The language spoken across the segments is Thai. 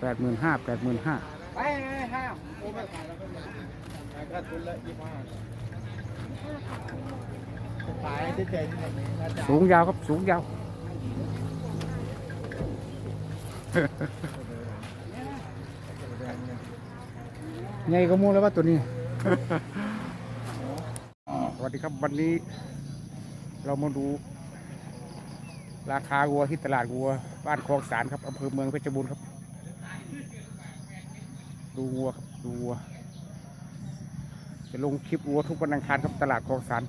แปดหมื่นห้าแปดหมื่นห้าไปห้าโอ้ไม่ขายแล้วก็ไม่ขายก็ทุนละยี่ห้าขายที่เจ๋งแบบนี้นะจ๊ะสูงยาวครับสูงยาวไงก็มูแล้วว่าตัวนี้ สวัสดีครับวันนี้ เรามาดู ราคาวัวที่ตลาดวัว บ้านคลองสารครับอำเภอเมืองเพชรบูรณ์ครับ ดูวัวครับดูวัว จะลงคลิปวัวทุกวันอังคารครับตลาดคลองสาร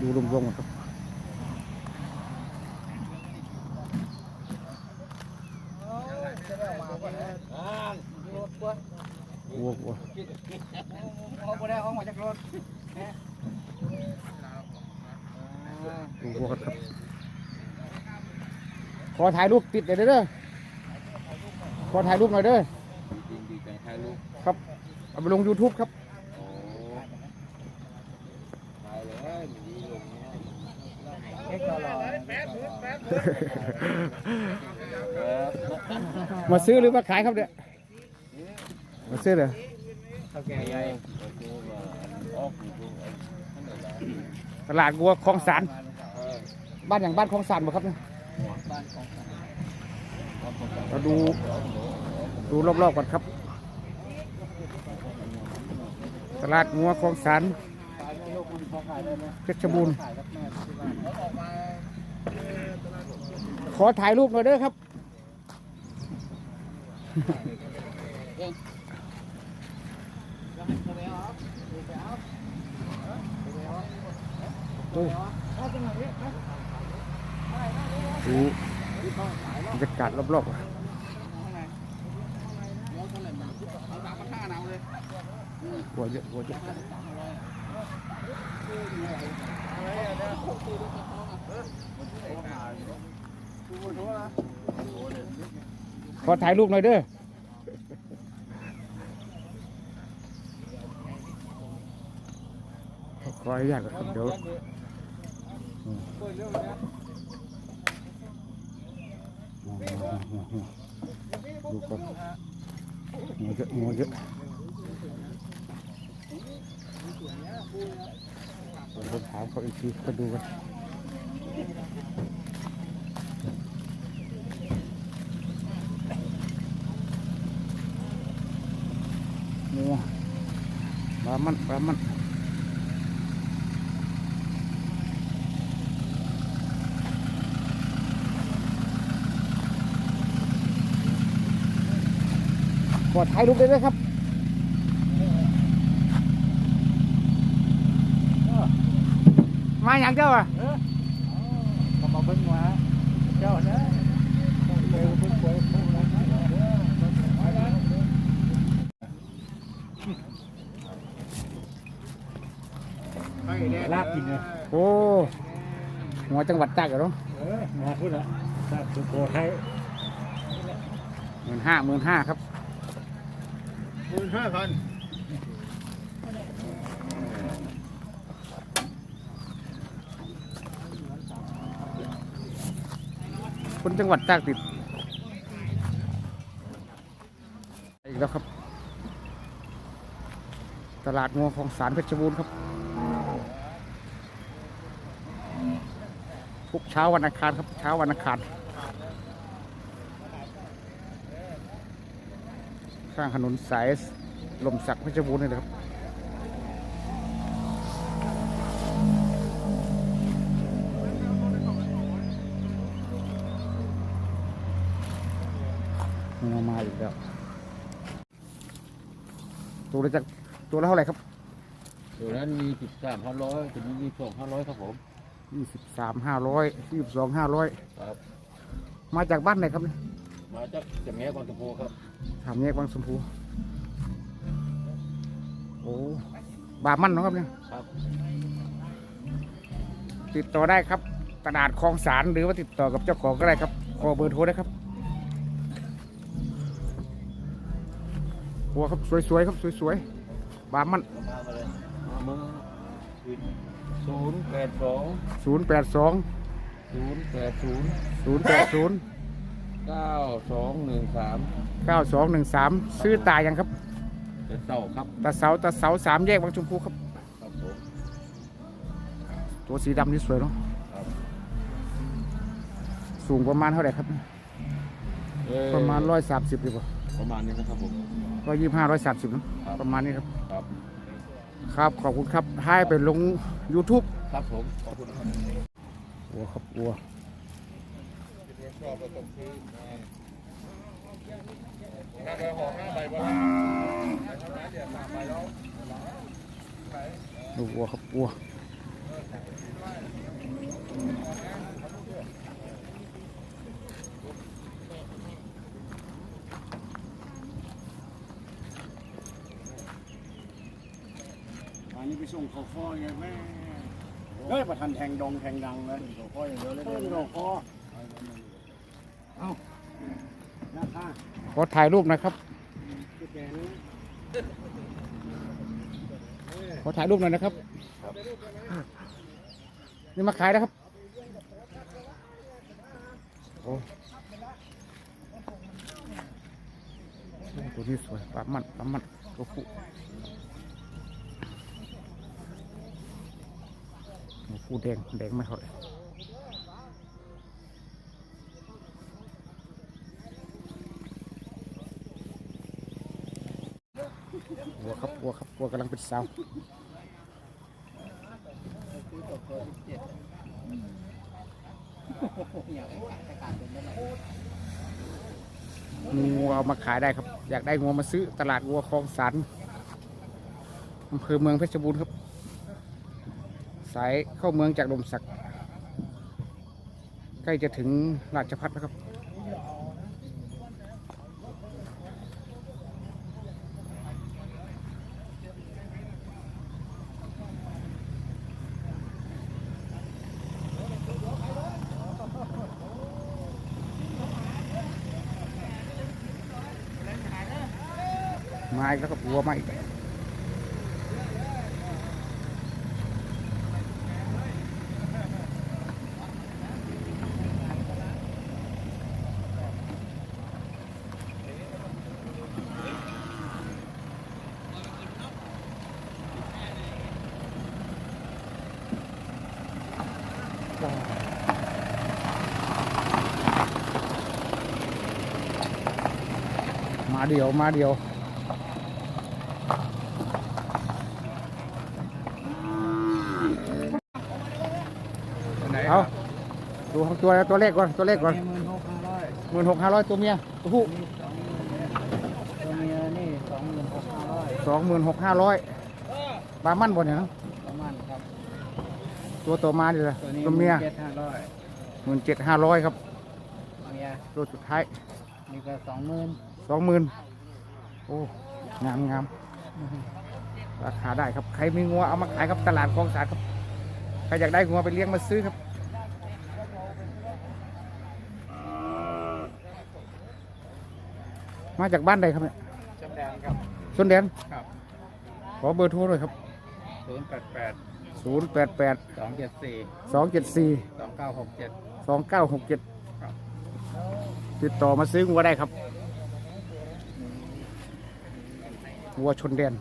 ดูรวมๆครับ อ่ารถปะ วัววัว เขาไม่ได้เอามาจากรถ ดูวัวกันครับ ข อถ่ายรูปติดเลยเด้อขอถ่ายรูปหน่อยเด้อจริงดีใจถ่ายรูปครับเอาไปลง YouTube ครับโอ้ถ่ายเลยดีลงเนี่ยเอ็กซ์ตลอดแป๊บแป๊บมาซื้อหรือมาขายครับเนี่ยมาซื้อเลยเท่าแก่ใหญ่โอเคว่าออกอยู่ตรงไหนตลาดวัวคลองสารเออบ้านอย่างบ้านคลองสารบ่ครับเนี่ยบ้านของ เราดูดูรอบๆก่อนครับ ตลาดงัวคลองสารขายไม่ลูกมันเพชรบูรณ์ขอถ่ายรูปหน่อยเด้อครับโอ้ ดูบรรยากาศรอบๆหัวเยอะหัวเยอะขอถ่ายรูปหน่อยเด้อขออนุญาตครับเดี๋ยว ดูก่อนหัวเยอะหัวเยอะเดี๋ยวผมถามเขาอีกทีก็ดูกันมัวปลามันปลามัน ขอถ่ายรูปได้เลยครับมาอย่างเจ้าอะเขามาเบิ้งว่าเจ้านะเบิ้งเบิ้งเบิ้งเบิ้งลาบกินเลยโอ้หัวจังหวัดตากเหรอเออมาพูดละลาบสุโขทัยหมื่นห้าหมื่นห้าครับ หมื่นห้าพันคนจังหวัดตากติด อีกแล้วครับ ตลาดงัวของสารเพชรบูรณ์ครับ ทุกเช้าวันอังคารครับ เช้าวันอังคาร ข้างถนนสายลมสักเพชรบูรณ์นี่แหละครับงัวมาอีกแล้วตัวละจากตัวละเท่าไหร่ครับตัวนั้นมีสิบสามห้าร้อยตัวนี้มีสองห้าร้อยครับผมยี่สิบสามห้าร้อยยี่สิบสองห้าร้อยครับ มาจากบ้านไหนครับเนี่ยมาจากจากแม่กองตะโพครับถามแยกบางสมพู โอ้บามันเนาะครับเนี่ยครับติดต่อได้ครับ ตลาดคลองสารหรือว่าติดต่อกับเจ้าของก็ได้ครับขอเบอร์โทรได้ครับหัวครับสวยๆครับสวยๆบามันมามาเลยมาเมื่อคืนศูนย์แปดสองศูนย์แปดสองศูนย์แปดศูนย์ศูนย์แปดศูนย์ เก้าสองหนึ่งสามเก้าสองหนึ่งสามซื้อตายยังครับเจ็ดเศร้าครับตาเสาตาเสาสามแยกบางชมพูครับ ครับผม ตัวสีดำนี่สวยเนาะครับ สูงประมาณเท่าไหร่ครับ เอ่อประมาณร้อยสามสิบดีกว่าประมาณนี้นะครับผม ร้อยยี่ห้าร้อยสามสิบเนาะครับ ประมาณนี้ครับ ครับครับ ขอบคุณครับให้ไปลง YouTube ครับผมขอบคุณครับ วัวครับวัว ชอบก็ต้องซื้อถ้าไปห่อห้าใบบ้างเท่านั้นเดี๋ยวสามใบแล้วดูวัวครับวัวอันนี้ไปส่งเขาคอไงแม่เฮ้ยประทันแทงดงแทงดังเลยเขาคออย่างเดียวเลยเดินเขาคอ เอาหน้าข้าขอถ่ายรูปหนะครับคือแกนขอถ่ายรูปหน่อยนะครับ นี่มาขายนะครับโอ้ตัวนี้สวยปลามันปลามันตัวผู้ตัวผู้แดงแดงไม่เท่าไหร่วัวครับวัวครับวัว กำลังเป็นสาวมีงัวเอามาขายได้ครับ อยากได้งัวมาซื้อตลาดงัวคลองสันอำเภอเมืองเพชรบูรณ์ครับ สายเข้าเมืองจากลมสัก ใกล้จะถึงราชพัฒแล้วครับ แล้วครับวัวมาอีกมาเดียวมาเดียว ไหน เอาดูของ ตัวตัวเลขก่อนตัวเลขก่อนหมื่นหกห้าร้อยหมื่นหกห้าร้อยตัวเมียตัวผู้นี่สองหมื่นตัวเมียนี่สองหมื่นหกห้าร้อยสองหมื่นหกห้าร้อยปลามั่นบนเนี่ยนะประมาณครับ ตัวตัวมาดีเลยตัวนี้ตัวเมียเจ็ดห้าร้อยหมื่นเจ็ดห้าร้อยครับเมียตัวสุดท้ายนี่ก็สองหมื่นสองหมื่นโอ้งามงามราคาได้ครับใครมีงัวเอามาขายครับตลาดคลองสารครับใครอยากได้งัวไปเลี้ยงมาซื้อครับ มาจากบ้านใดครับเนี่ยจำแดงครับ ชนแดนครับ ขอเบอร์โทรหน่อยครับ ศูนย์แปดแปดศูนย์แปดแปดสองเจ็ดสี่สองเจ็ดสี่สองเก้าหกเจ็ดสองเก้าหกเจ็ดครับติดต่อมาซื้องัวได้ครับงัวชนแดน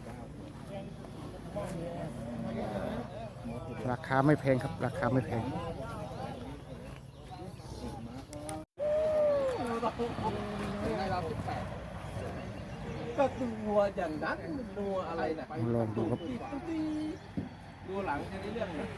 ราคาไม่แพงครับ ราคาไม่แพง ก็ดูอย่างนั้นดูอะไรนะลองดูครับดูหลังจะได้เรื่องเลย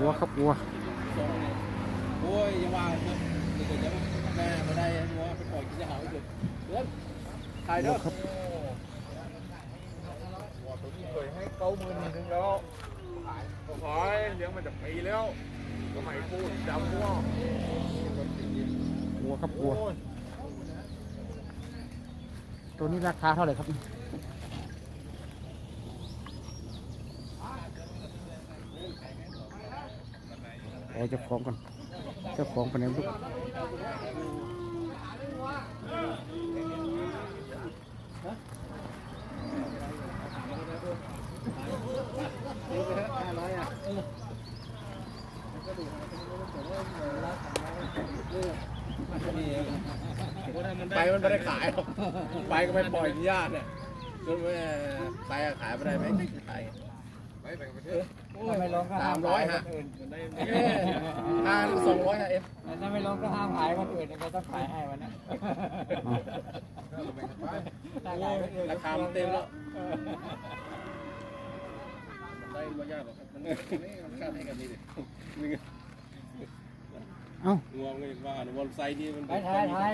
วัวครับวัว โอ้ยยังว่าเดี๋ยวจะแม่มาได้หัวไปปล่อยกินจะหาไม่หยุดเพื่อน ถ่ายเด้วัอวครับเคยให้เก้าหมื่นถึงแล้วขายเลี้ยงมาจากปีแล้วสมัยพูดจำพวกวัวครับวัวโตัวนี้ราคาเท่าไหร่ครับขอเจ้าของก่อนเจ้าของไปไหนลูก ไปมันไม่ได้ขายหรอกไปก็ไปปล่อยญาติเนี่ยจนแม่ไปขายไม่ได้ไหมขาย ถ้าไม่ลงก็สาห้ามมร้อยฮะห้าสองร้อยฮะเอฟถ้าไม่ลงก็ห้ามขายคนอื่นก็ต้องขายให้วันนี้ราคามันเต็มแล้วได้ไม่ยากหรอกมันมันค่าให้กันนี่ดิเอ้างวงเลยว่าในวันไซด์นี่มันไปถ่ายถ่าย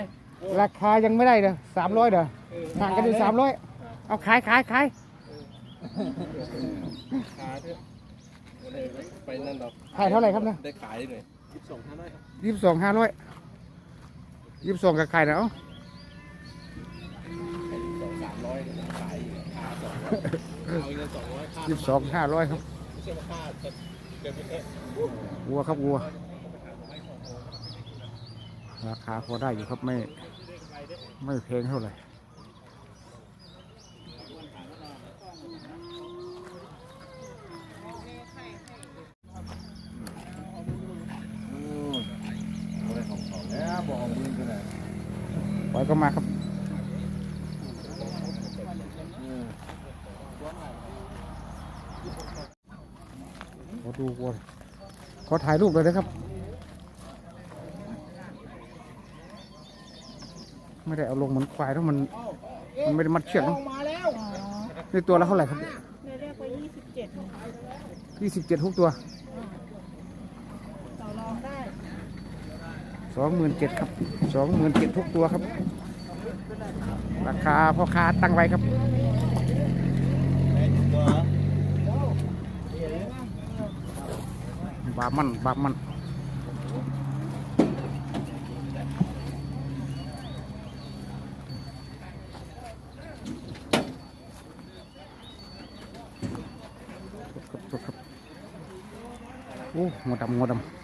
ราคายังไม่ได้เด้อสามร้อยเด้อห่างกันอยู่สามร้อยเอาขายขายขายขาเถอะ ไปนั่นดอกขายเท่าไหร่ครับเนี่ย ได้ขายหน่อยยี่สิบสองห้าร้อยครับยี่สิบสองห้าร้อยยี่สิบสองกับขายนะเอ้าสองสามร้อยขายขาสองร้อยเอาเงินสองร้อยค่ายี่สิบสองห้าร้อยครับไม่ใช่ว่าค่าจะเกินไปแค่วัวครับวัวราคาพอได้อยู่ครับไม่ไม่แพงเท่าไหร่ แล้วบอกมือกันไหน ปล่อยก็มาครับขอดูวัวขอถ่ายรูปเลยนะครับ ไม่ได้เอาลงเหมือนควายแล้วมัน มันไม่ได้มัดเชือกเนอะนี่ตัวละเท่าไหร่ครับในแรกว่ายี่สิบเจ็ดยี่สิบเจ็ดทุกตัว ต่อรองได้ สองหมื่นเจ็ดครับสองหมื่นเจ็ดทุกตัวครับ ราคาพ่อค้าตั้งไว้ครับบามันบามันโอ้หัวดำหัวดำ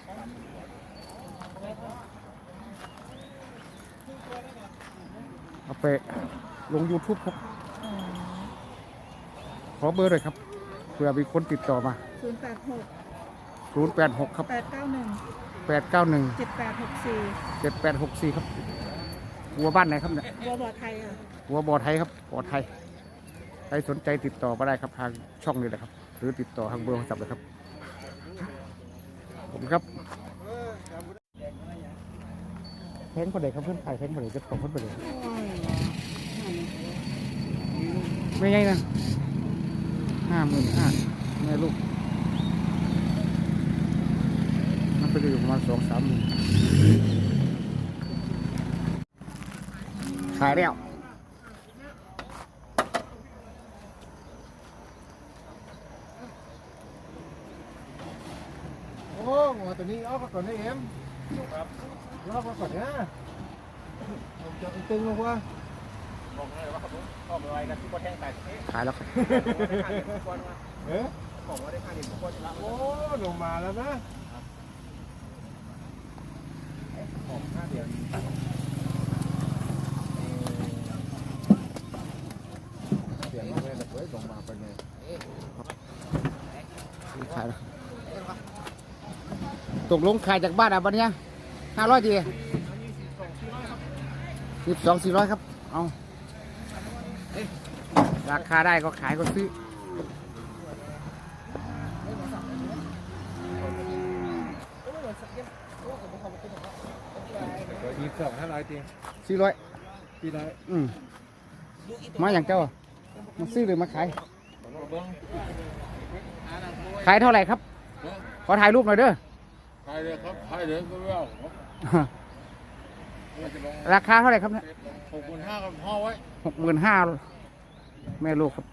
เอาไปลง YouTube ครับ ขอเบอร์เลยครับ เผื่อมีคนติดต่อมา ศูนย์แปดหก086 ครับ แปดเก้าหนึ่ง891 เจ็ดแปดหกสี่7864 ครับวัวบ้านไหนครับเนี่ย บัวบ่อไทยค่ะวัวบอไทยครับบอไทยใครสนใจติดต่อมาได้ครับทางช่องนี้แหละครับ หรือติดต่อทางเบอร์โทรศัพท์เลยครับผมครับแพงกว่าเด็กครับเพื่อนขายแพงกว่าเด็กจะของเพื่อนไปเลย ไม่ไงนะห้าหมื่นห้าแม่ลูก มันไปอยู่ประมาณสองสามหมื่นขายแล้วโอ้หัวตัวนี้เอาก่อนได้เอ็มครับเอาก่อนนะผมจะตึงลงว่า ขายแล้วครับเอ๊ะผมว่าได้ค่าเด็กทุกคนละโอ้ลงมาแล้วนะของค่าเดียวเปลี่ยนมาเลยแต่เฮ้ยลงมาไปไงขายแล้วครับตกลงขายจากบ้านอะบันเนี้ห้าร้อยดีสิบสองสี่ร้อยครับ เอา ราคาได้ก็ขายก็ซื้อ ยี่สิบสองห้าร้อยตีสี่ร้อยปีร้อยอืมมาอย่างเจ้าอะมาซื้อหรือมาขาย ขายเท่าไหร่ครับ ขอถ่ายรูปหน่อยเด้อขายเลยครับขายเลยก็ไม่เอา ราคาเท่าไหร่ครับเนี่ยหกหมื่นห้ากับพ่อไว้หกหมื่นห้าแม่ลูกครับ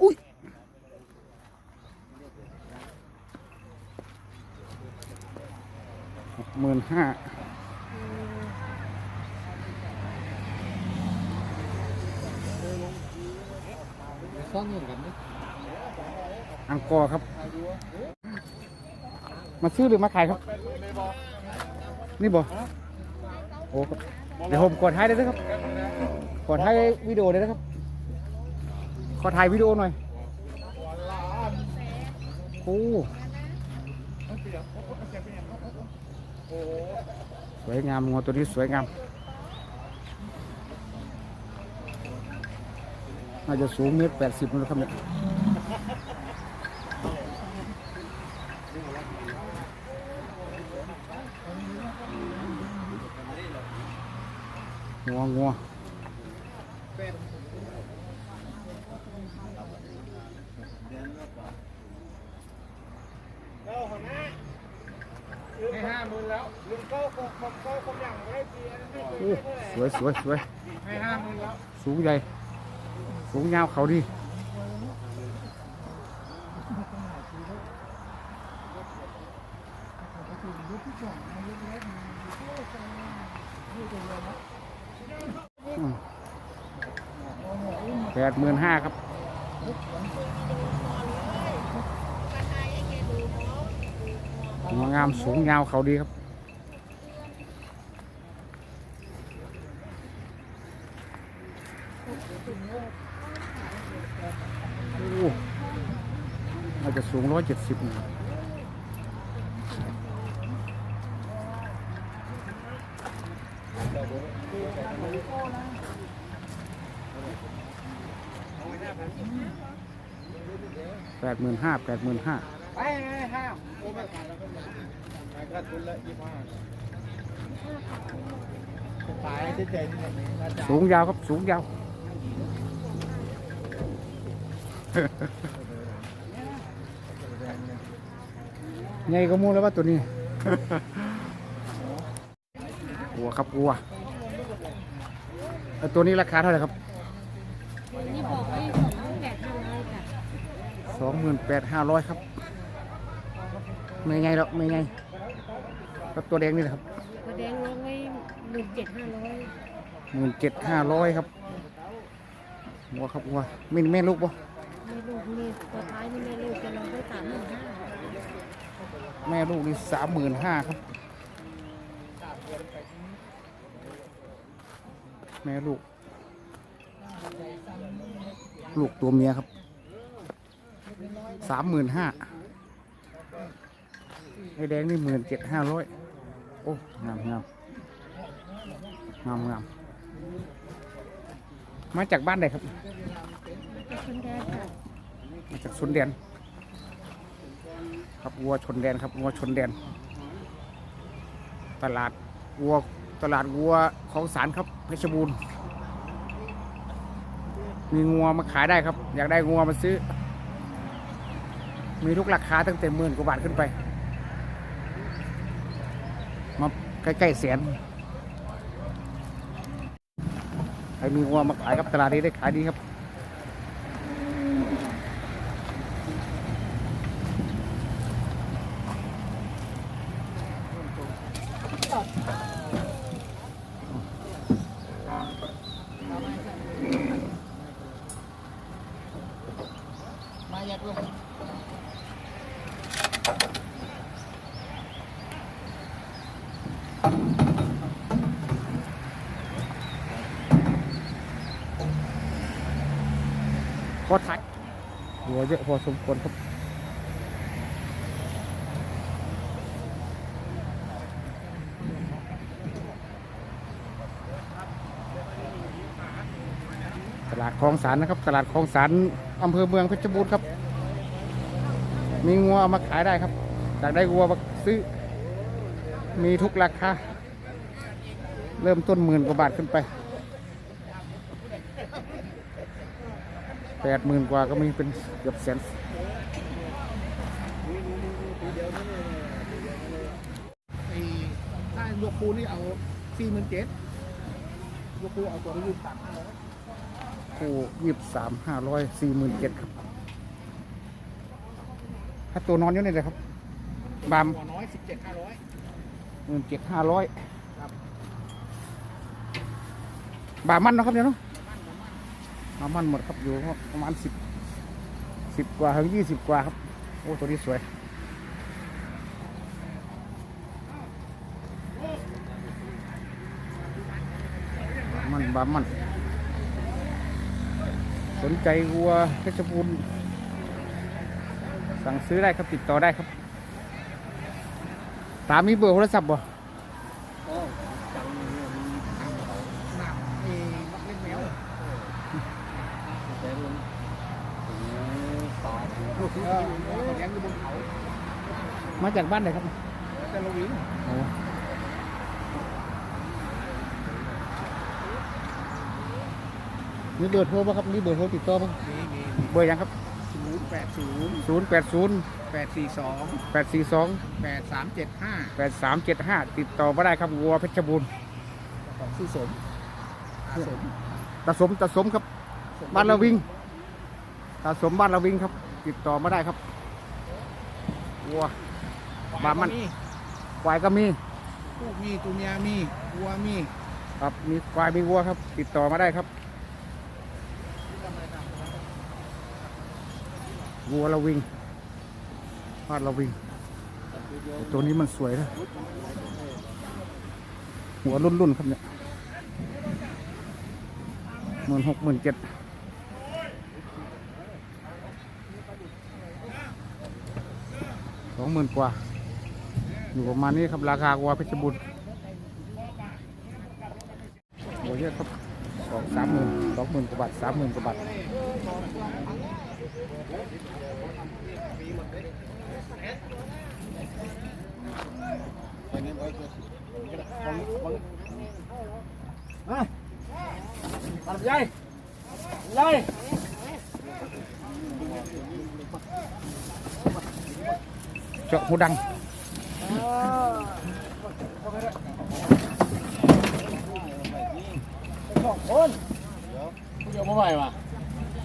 อุ้ยหกหมื่นห้าอังกอร์ครับ มาซื้อหรือมาขายครับ นี่บ่โอ้ครับเดี๋ยวผมกดท้ายเลยนะครับกดท้ายวิดีโอเลยนะครับขอถ่ายวิดีโอหน่อยโอ้สวยงามงัวตัวนี้สวยงามน่าจะสูงเมตรแปดสิบนะครับเนี่ย งัวงัวให้ห้าหมื่นแล้วลุงก็คงคงก็คงอย่างไม่ได้เพียนโอ้สวยสวยสวยให้ห้าหมื่นแล้ว สูงใหญ่ สูงยาวเขาดี ดหมื่นห้าครับหัวงามสูงยาวเขาดีครับ โอ้น่าจะสูงร้อยเจ็ดสิบ แปดหมื่นห้าแปดหมื่นห้าไปให้ห้าโอ้ไม่ขาดแล้วก็ไม่ขาดทุนละยี่ห้าขายเจ๊ๆสูงยาวครับสูงยาวไงก็มูแล้วว่าตัวนี้วัวครับวัวแล้วตัวนี้ราคาเท่าไหร่ครับนี่บอกไว้ สองแปดห้าร้อยค่ะสองหมื่นแปดห้าร้อยครับไม่ไงหรอกไม่ไงแล้วตัวแดงนี่นะครับตัวแดงลงไว้หมื่นเจ็ดห้าร้อยหมื่นเจ็ดห้าร้อยครับวัวครับวัวไม่แม่ลูกปะไม่ลูกนี่ตัวท้ายนี่ไม่ลูกจะลงไว้สามหมื่นห้าแม่ลูกนี่สามหมื่นห้าครับ แม่ลูก ลูกตัวเมียครับ สามหมื่นห้าไอ้แดงนี่หมื่นเจ็ดห้าร้อยโอ้งามงามงามงามมาจากบ้านใดครับ มาจากชนแดน ครับวัวชนแดนครับวัวชนแดน ตลาดวัวตลาดวัวของสารครับเพชรบูรณ์มีงัวมาขายได้ครับ อยากได้งัวมาซื้อ มีทุกราคาตั้งแต่หมื่นกว่าบาทขึ้นไป มาใกล้ๆแสนใครมีวัวมาขายครับตลาดนี้ได้ขายดีครับ พอทักหัว เยอะพอสมควรครับตลาดคลองสารนะครับ ตลาดคลองสารอำเภอเมืองเพชรบูรณ์ครับ มีงัวเอามาขายได้ครับอยากได้งัวมาซื้อ มีทุกราคาเริ่มต้นหมื่นกว่าบาทขึ้นไป แปดหมื่นกว่าก็มีเป็นเกือบแสนไอ้ถ้ายกปูนี่เอาสี่หมื่นเจ็ดยกปูเอาตัวนี้ยืมตังค์คู่ยี่สามห้าร้อยสี่หมื่นเจ็ดครับ ถ้าตัวนอนอยู่นี่เลยครับ บามหัวน้อยสิบเจ็ดห้าร้อยหมื่นเจ็ดห้าร้อยบามันเนาะครับเดี๋ยวเนาะ บามันหมดครับอยู่ประมาณสิบสิบกว่าถึงยี่สิบกว่าครับ โอ้ตัวนี้สวยมันบามัน สนใจวัวเพชรบูรณ์สั่งซื้อได้ครับติดต่อได้ครับ ตามมีเบอร์โทรศัพท์บ่ ก็จังเนี่ยมีทางเขา เอ้มักเล่นแมว แต่มันถึงตาถึง เออเลี้ยงอยู่บนเขามาจากบ้านไหนครับแต่ละวิงโอ้มีเบอร์โทรป่ะครับมีเบอร์โทรติดต่อป่ะมีมีเบอร์ยังครับศูนย์แปดศูนย์ศูนย์แปดศูนย์แปดสี่สองแปดสี่สองแปดสามเจ็ดห้าแปดสามเจ็ดห้าติดต่อมาได้ครับวัวเพชรบูรณ์ของชื่อสมอาสมตาสมตาสมครับ บ้านละวิงตาสมบ้านละวิงครับ ติดต่อมาได้ครับวัวบามันควายก็มีลูกมีตัวเมียมีวัวมีครับมีควายมีวัวครับ ติดต่อมาได้ครับวัวละวิงบ้านละวิง ตัวนี้มันสวยนะหัวรุ่นๆครับเนี่ยหมื่นหกหมื่นเจ็ดสอง หมื่นกว่า อยู่ประมาณนี้ครับราคาวัวเพชรบุรีโอเยอะครับสองสามหมื่นสองหมื่นกว่าบาทสามหมื่นกว่าบาทเจาตัดี๋ยวมาไหวว่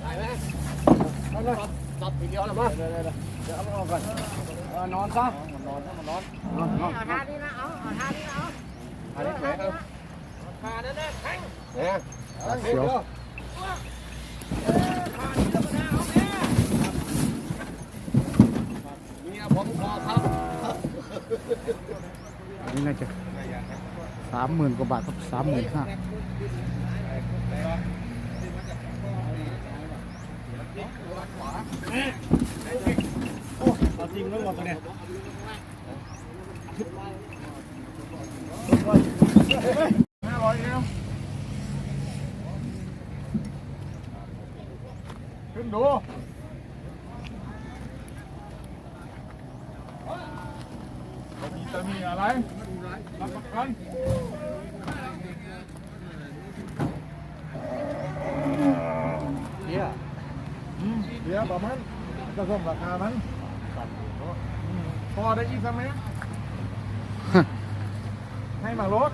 ไหมได้ไหมตัดทีเดียวแล้วมั้งเดี๋ยวเอันนี้น่าจะสามหมื่นกว่าบาทครับสามหมื่นห้าเอาจริงแล้วหมดตัวเนี่ยห้าร้อยแล้วขึ้นดูมีจะมีอะไรรับประกันเดี๋ยวอืมเดี๋ยว ประมาณจะส่งราคามันพอได้อีกสักไหมให้มารถ